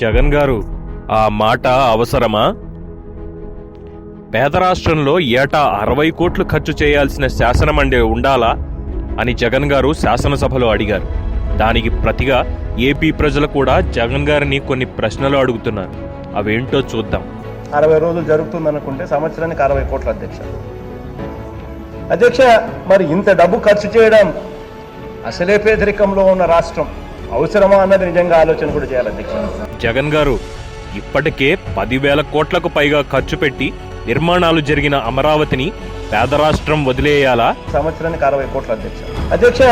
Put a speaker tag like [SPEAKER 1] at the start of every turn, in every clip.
[SPEAKER 1] జగన్ గారు ఆ మాట అవసరమా? పేద రాష్ట్రంలో ఏటా అరవై కోట్లు ఖర్చు చేయాల్సిన శాసనమండే ఉండాలా అని జగన్ గారు శాసనసభలో అడిగారు. దానికి ప్రతిగా ఏపీ ప్రజలు కూడా జగన్ గారిని కొన్ని ప్రశ్నలు అడుగుతున్నారు. అవేంటో చూద్దాం.
[SPEAKER 2] అరవై రోజులు జరుగుతుంది అనుకుంటే సంవత్సరానికి అరవై కోట్ల అధ్యక్ష. అధ్యక్ష మరి ఇంత డబ్బు ఖర్చు చేయడం అసలే పేదరికంలో ఉన్న రాష్ట్రం. అవసరమా అన్నది నిజంగా ఆలోచన కూడా చేయాలి అధ్యక్ష.
[SPEAKER 1] జగన్ గారు ఇప్పటికే పదివేల కోట్లకు పైగా ఖర్చు పెట్టి నిర్మాణాలు జరిగిన అమరావతిని పేద రాష్ట్రం వదిలేయాలా?
[SPEAKER 2] సంవత్సరానికి అరవై కోట్ల అధ్యక్ష. అధ్యక్ష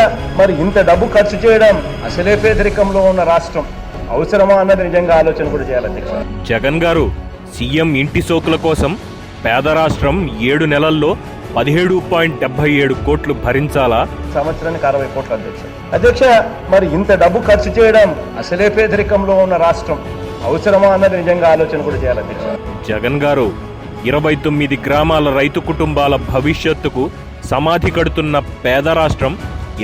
[SPEAKER 2] మరి ఇంత డబ్బు ఖర్చు చేయడం అసలే పేదరికంలో ఉన్న రాష్ట్రం. అవసరమా అన్నది నిజంగా ఆలోచన కూడా చేయాలి అధ్యక్ష.
[SPEAKER 1] జగన్ గారు సీఎం ఇంటి సోకుల కోసం పేద రాష్ట్రం ఏడు నెలల్లో పదిహేడు పాయింట్ డెబ్బై ఏడు కోట్లు భరించాలా?
[SPEAKER 2] సంవత్సరానికి అరవై కోట్ల అధ్యక్ష. అధ్యక్ష మరి ఇంత డబ్బు ఖర్చు చేయడం అసలే పేదరికంలో ఉన్న రాష్ట్రం. అవసరమా అన్నది నిజంగా ఆలోచన కూడా చేయాలి అధ్యక్ష.
[SPEAKER 1] జగన్ గారు ఇరవై తొమ్మిది గ్రామాల రైతు కుటుంబాల భవిష్యత్తుకు సమాధి కడుతున్న పేద రాష్ట్రం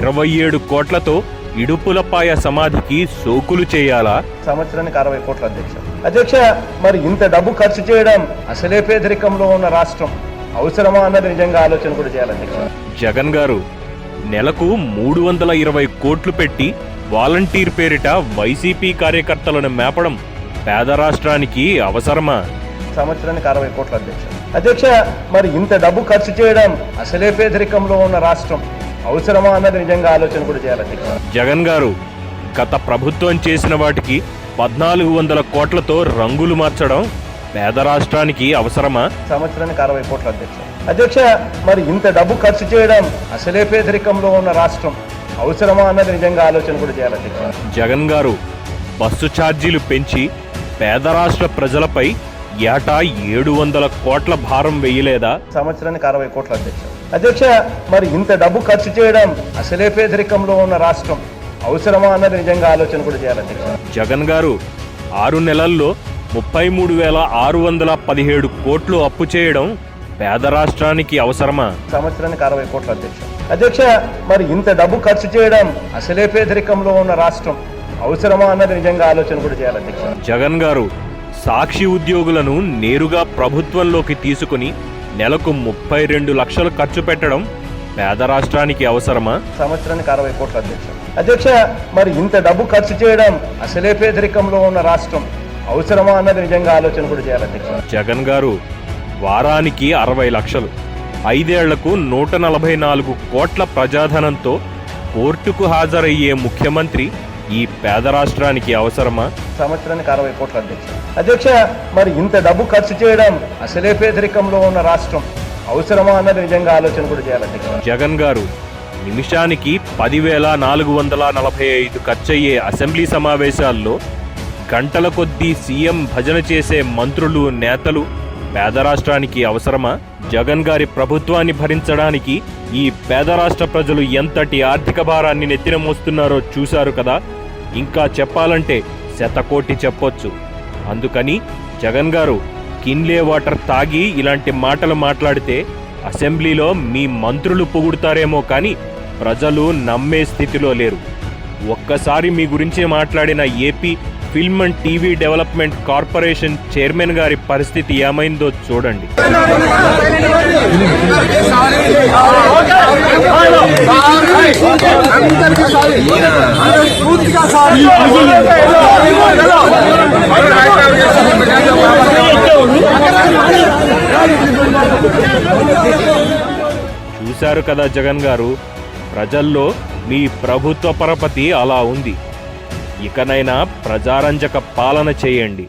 [SPEAKER 1] ఇరవై ఏడు కోట్లతో ఇడుపులపాయ సమాధికి సోకులు చేయాలా?
[SPEAKER 2] సంవత్సరానికి అరవై కోట్ల అధ్యక్ష. అధ్యక్ష మరి ఇంత డబ్బు ఖర్చు చేయడం అసలే పేదరికంలో ఉన్న రాష్ట్రం. అవసరమా అన్నది నిజంగా ఆలోచన కూడా చేయాలి అధ్యక్ష.
[SPEAKER 1] జగన్ గారు నెలకు మూడు వందల ఇరవై కోట్లు పెట్టి వాలంటీర్ పేరిట వైసీపీ కార్యకర్తలను మేపడం పేద రాష్ట్రానికి అవసరమా?
[SPEAKER 2] సంవత్సరానికి అరవై కోట్ల అధ్యక్ష. అధ్యక్ష మరి ఇంత డబ్బు ఖర్చు చేయడం అసలే పేదరికంలో ఉన్న రాష్ట్రం. అవసరమా అన్నది నిజంగా ఆలోచన కూడా చేయాలి
[SPEAKER 1] జగన్ గారు గత ప్రభుత్వం చేసిన వాటికి పద్నాలుగు వందల కోట్లతో రంగులు మార్చడం పేద రాష్ట్రానికి అవసరమా?
[SPEAKER 2] సంవత్సరానికి అరవై కోట్ల అధ్యక్ష. అధ్యక్ష మరి ఇంత డబ్బు ఖర్చు చేయడం అసలే పేదరికంలో ఉన్న రాష్ట్రం. అవసరమా అన్నది నిజంగా ఆలోచన కూడా చేయాలి అధ్యక్ష.
[SPEAKER 1] జగన్ గారు బస్సు ఛార్జీలు పెంచి పేద రాష్ట్ర ప్రజలపై ఏటా ఏడు వందల కోట్ల భారం వేయలేదా?
[SPEAKER 2] సంవత్సరానికి అరవై కోట్ల అధ్యక్ష. అధ్యక్ష మరి ఇంత డబ్బు ఖర్చు చేయడం అసలే పేదరికంలో ఉన్న రాష్ట్రం. అవసరమా అన్నది నిజంగా ఆలోచన కూడా చేయాలి అధ్యక్ష.
[SPEAKER 1] జగన్ గారు ఆరు నెలల్లో ముప్పై మూడు వేల ఆరు వందల పదిహేడు కోట్లు అప్పు చేయడం పేద రాష్ట్రానికి అవసరమా?
[SPEAKER 2] సంవత్సరానికి అరవై కోట్ల అధ్యక్ష. అధ్యక్ష మరి ఇంత డబ్బు ఖర్చు చేయడం అసలే పేదరికంలో ఉన్న రాష్ట్రం అవసరమా అన్నది నిజంగా ఆలోచన కూడా చేయాలి అధ్యక్ష.
[SPEAKER 1] జగన్ గారు సాక్షి ఉద్యోగులను నేరుగా ప్రభుత్వంలోకి తీసుకుని నెలకు ముప్పై రెండు లక్షలు ఖర్చు పెట్టడం పేద రాష్ట్రానికి అవసరమా?
[SPEAKER 2] సంవత్సరానికి అరవై కోట్ల అధ్యక్ష. అధ్యక్ష మరి ఇంత డబ్బు ఖర్చు చేయడం అసలే పేదరికంలో ఉన్న రాష్ట్రం అవసరమా అన్నది నిజంగా ఆలోచన కూడా చేయాలి అధ్యక్ష.
[SPEAKER 1] జగన్ గారు వారానికి అరవై లక్షలు. ఐదేళ్ళకు నూట నలభై నాలుగు కోట్ల ప్రజాధనంతో కోర్టుకు హాజరయ్యే ముఖ్యమంత్రి ఈ పేద రాష్ట్రానికి అవసరమా?
[SPEAKER 2] సంవత్సరానికి అరవై కోట్ల అధ్యక్ష. అధ్యక్ష మరి ఇంత డబ్బు ఖర్చు చేయడం అసలే పేదరికంలో ఉన్న రాష్ట్రం. అవసరమా అన్నది నిజంగా ఆలోచన కూడా చేయాలి అధ్యక్ష.
[SPEAKER 1] జగన్ గారు నిమిషానికి పదివేల నాలుగు వందల నలభై ఐదు ఖర్చయ్యే అసెంబ్లీ సమావేశాల్లో గంటల కొద్దీ సీఎం భజన చేసే మంత్రులు నేతలు పేద రాష్ట్రానికి అవసరమా? జగన్ గారి ప్రభుత్వాన్ని భరించడానికి ఈ పేద రాష్ట్ర ప్రజలు ఎంతటి ఆర్థిక భారాన్ని నెత్తిన మోస్తున్నారో చూశారు కదా? ఇంకా చెప్పాలంటే శతకోటి చెప్పొచ్చు. అందుకని జగన్ గారు కిన్లే వాటర్ తాగి ఇలాంటి మాటలు మాట్లాడితే అసెంబ్లీలో మీ మంత్రులు పొగుడుతారేమో కానీ ప్రజలు నమ్మే స్థితిలో లేరు. ఒక్కసారి మీ గురించి మాట్లాడిన AP film and TV development corporation chairman గారి పరిస్థితి ఏమైందో చూడండి. చూశారు కదా జగన్ గారు ప్రజల్లో మీ ప్రభుత్వ పరపతి అలా ఉంది. ఇకనైనా ప్రజారంజక పాలన చేయండి.